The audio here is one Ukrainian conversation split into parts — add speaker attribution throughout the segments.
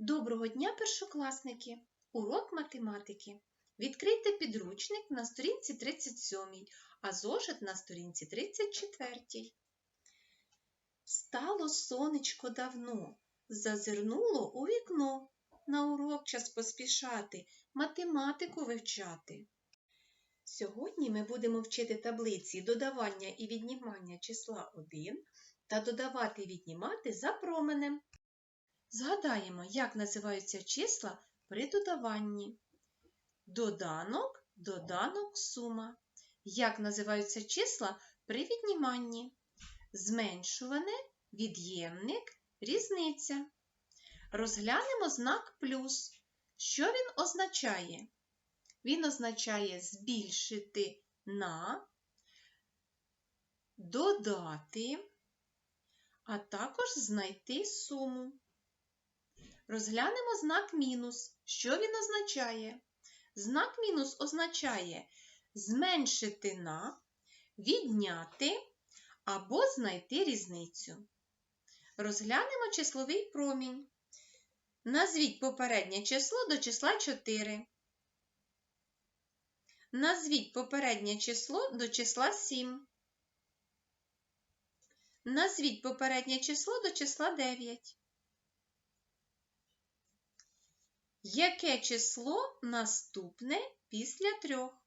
Speaker 1: Доброго дня, першокласники! Урок математики. Відкрийте підручник на сторінці 37, а зошит на сторінці 34. Стало сонечко давно, зазирнуло у вікно. На урок час поспішати, математику вивчати. Сьогодні ми будемо вчити таблиці додавання і віднімання числа 1 та додавати і віднімати за променем. Згадаємо, як називаються числа при додаванні. Доданок, доданок, сума. Як називаються числа при відніманні? Зменшуване, від'ємник, різниця. Розглянемо знак плюс. Що він означає? Він означає збільшити на, додати, а також знайти суму. Розглянемо знак мінус. Що він означає? Знак мінус означає зменшити на, відняти або знайти різницю. Розглянемо числовий промінь. Назвіть попереднє число до числа 4. Назвіть попереднє число до числа 7. Назвіть попереднє число до числа 9. Яке число наступне після трьох?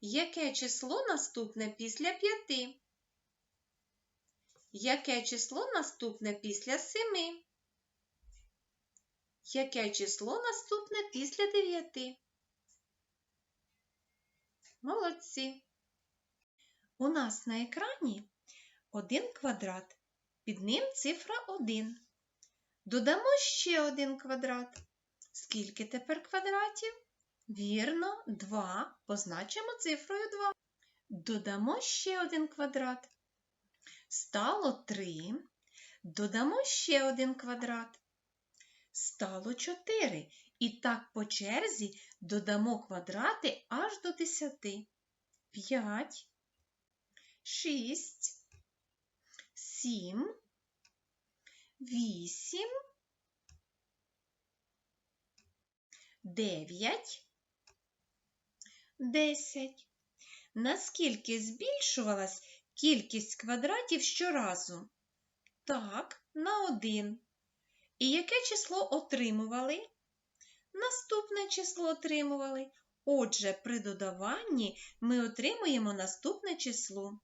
Speaker 1: Яке число наступне після п'яти? Яке число наступне після семи? Яке число наступне після дев'яти? Молодці! У нас на екрані один квадрат. Під ним цифра 1. Додамо ще один квадрат. Скільки тепер квадратів? Вірно, 2. Позначимо цифрою 2. Додамо ще один квадрат. Стало 3. Додамо ще один квадрат. Стало 4. І так по черзі додамо квадрати аж до 10. 5, 6, 7, вісім, дев'ять, десять. Наскільки збільшувалась кількість квадратів щоразу? Так, на один. І яке число отримували? Наступне число отримували. Отже, при додаванні ми отримуємо наступне число.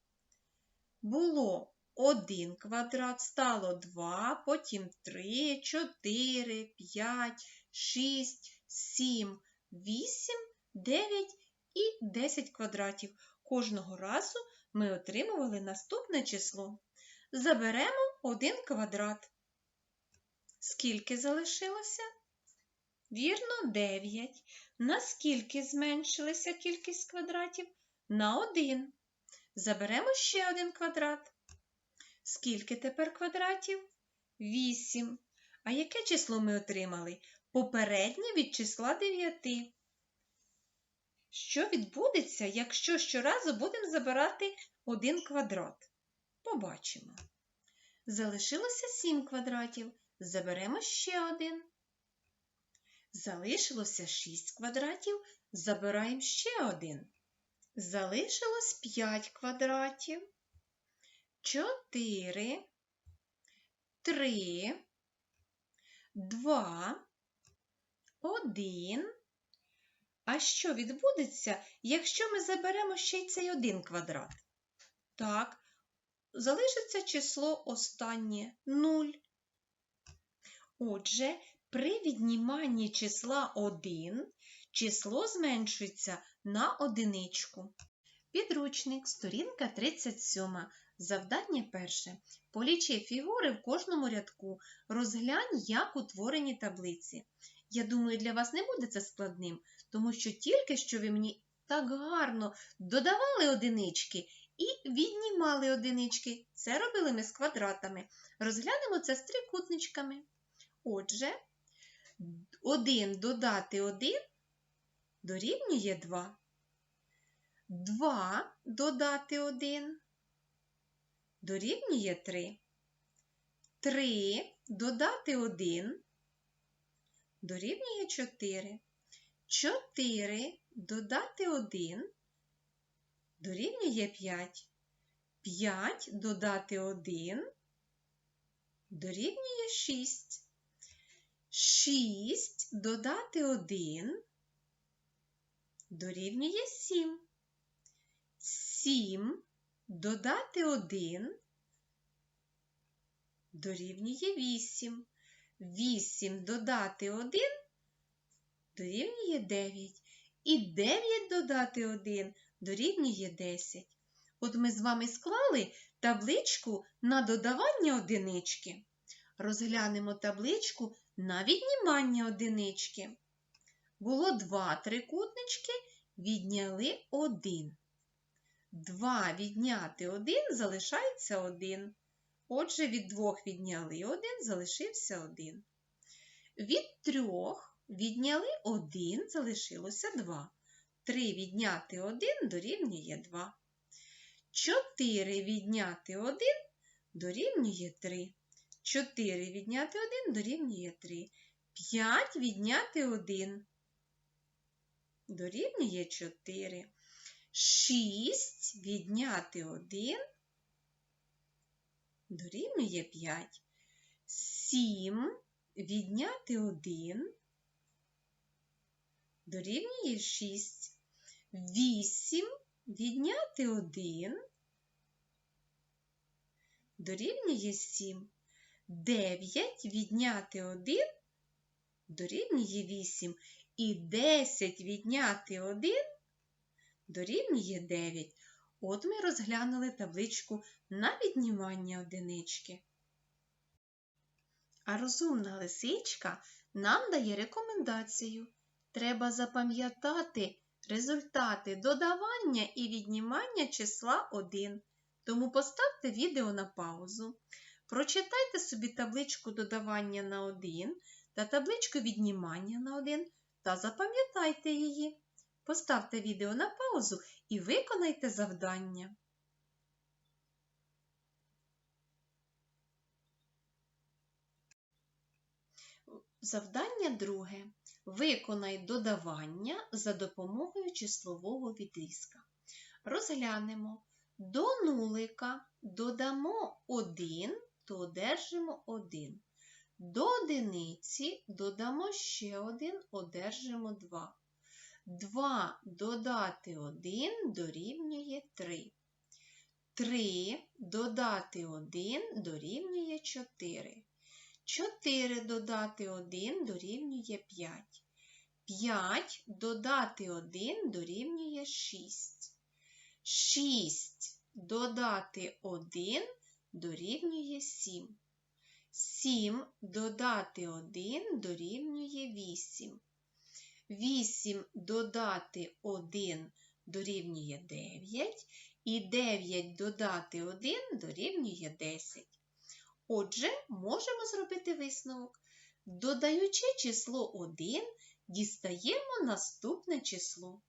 Speaker 1: Було 1 квадрат, стало 2, потім 3, 4, 5, 6, 7, 8, 9 і 10 квадратів. Кожного разу ми отримували наступне число. Заберемо 1 квадрат. Скільки залишилося? Вірно, 9. Наскільки зменшилася кількість квадратів? На 1. Заберемо ще один квадрат. Скільки тепер квадратів? 8. А яке число ми отримали? Попереднє від числа 9. Що відбудеться, якщо щоразу будемо забирати один квадрат? Побачимо. Залишилося 7 квадратів. Заберемо ще один. Залишилося 6 квадратів. Забираємо ще один. Залишилось 5 квадратів. 4, 3, 2, 1. А що відбудеться, якщо ми заберемо ще й цей один квадрат? Так, залишиться число останнє 0. Отже, при відніманні числа 1 число зменшується на одиничку. Підручник, сторінка 37. Завдання перше. Полічи фігури в кожному рядку. Розглянь, як утворені таблиці. Я думаю, для вас не буде це складним, тому що тільки що ви мені так гарно додавали одинички і віднімали одинички. Це робили ми з квадратами. Розглянемо це з трикутничками. Отже, 1 додати 1 дорівнює 2. 2 додати 1 дорівнює 3. 3 додати 1 дорівнює 4. 4 додати 1 дорівнює 5. 5 додати 1 дорівнює 6. 6 додати 1 дорівнює 7. 7 додати 1 дорівнює 8. 8 додати 1 дорівнює 9. І 9 додати 1 дорівнює 10. От ми з вами склали табличку на додавання одинички. Розглянемо табличку на віднімання одинички. Було два трикутнички, відняли один. Два відняти один залишається один. Отже, від двох відняли один, залишився один. Від трьох відняли один, залишилося два. Три відняти один дорівнює два. Чотири відняти один дорівнює три. Чотири відняти один дорівнює три. П'ять відняти один дорівнює чотири. Відняти один дорівнює 5. 7 відняти 1 дорівнює 6. 8 відняти 1 дорівнює 7. 9 відняти 1 дорівнює 8. І 10 відняти 1 дорівнює 9. От ми розглянули табличку на віднімання одинички. А розумна лисичка нам дає рекомендацію. Треба запам'ятати результати додавання і віднімання числа 1. Тому поставте відео на паузу. Прочитайте собі табличку додавання на 1 та табличку віднімання на 1 та запам'ятайте її. Поставте відео на паузу і виконайте завдання. Завдання друге. Виконай додавання за допомогою числового відрізка. Розглянемо. До нулика додамо 1, то одержимо 1. До одиниці додамо ще 1, одержимо 2. 2 додати 1 дорівнює 3. 3 додати 1 дорівнює 4. 4 додати 1 дорівнює 5. 5 додати 1 дорівнює 6. 6 додати 1 дорівнює 7. 7 додати 1 дорівнює 8. 8 додати 1 дорівнює 9, і 9 додати 1 дорівнює 10. Отже, можемо зробити висновок. Додаючи число 1, дістаємо наступне число.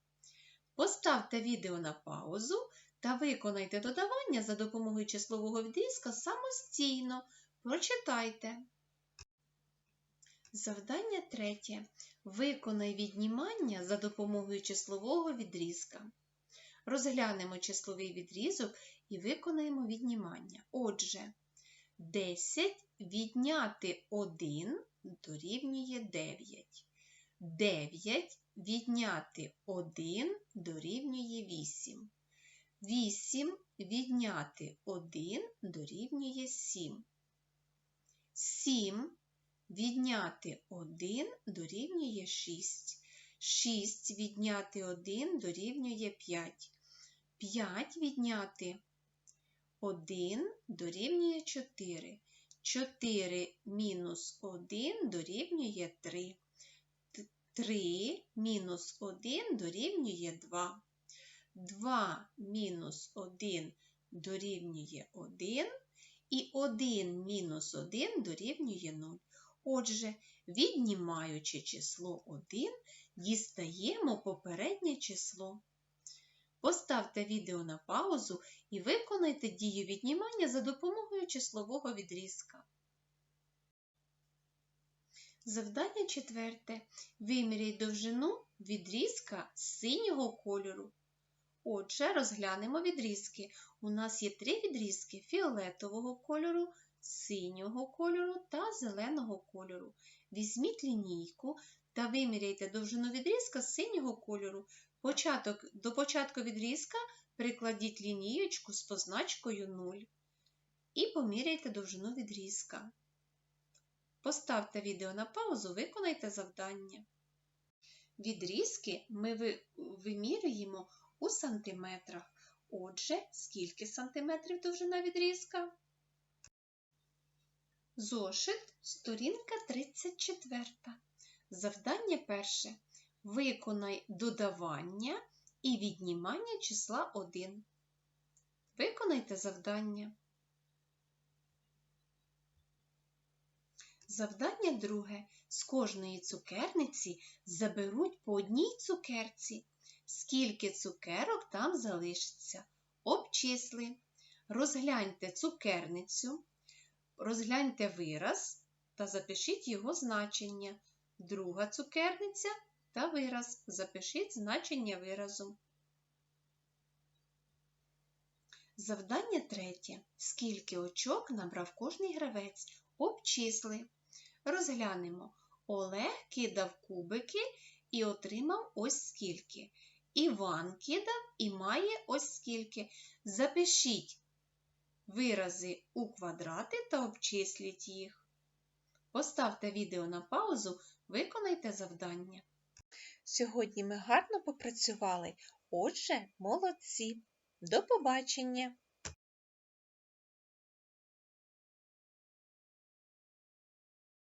Speaker 1: Поставте відео на паузу та виконайте додавання за допомогою числового відрізка самостійно. Прочитайте. Завдання третє. Виконай віднімання за допомогою числового відрізка. Розглянемо числовий відрізок і виконаємо віднімання. Отже, 10 відняти 1 дорівнює 9. 9 відняти 1 дорівнює 8. 8 відняти 1 дорівнює 7. 7 відняти 1 дорівнює 6. 6 відняти 1 дорівнює 5. 5 відняти 1 дорівнює 4. 4 мінус 1 дорівнює 3. 3 мінус 1 дорівнює 2. 2 мінус 1 дорівнює 1. І 1 мінус 1 дорівнює 0. Отже, віднімаючи число 1, дістаємо попереднє число. Поставте відео на паузу і виконайте дію віднімання за допомогою числового відрізка. Завдання четверте. Виміряй довжину відрізка синього кольору. Отже, розглянемо відрізки. У нас є три відрізки фіолетового кольору, синього кольору та зеленого кольору. Візьміть лінійку та виміряйте довжину відрізка синього кольору. Початок, до початку відрізка прикладіть лінієчку з позначкою 0 і поміряйте довжину відрізка. Поставте відео на паузу, виконайте завдання. Відрізки ми вимірюємо у сантиметрах. Отже, скільки сантиметрів довжина відрізка? Зошит, сторінка 34. Завдання перше. Виконай додавання і віднімання числа 1. Виконайте завдання. Завдання друге. З кожної цукерниці заберуть по одній цукерці. Скільки цукерок там залишиться? Обчисли. Розгляньте цукерницю, розгляньте вираз та запишіть його значення. Друга цукерниця та вираз. Запишіть значення виразу. Завдання третє. Скільки очок набрав кожний гравець? Обчисли. Розглянемо. Олег кидав кубики і отримав ось скільки. Іван кидав і має ось скільки. Запишіть вирази у квадрати та обчисліть їх. Поставте відео на паузу, виконайте завдання.
Speaker 2: Сьогодні ми гарно попрацювали, отже, молодці. До побачення!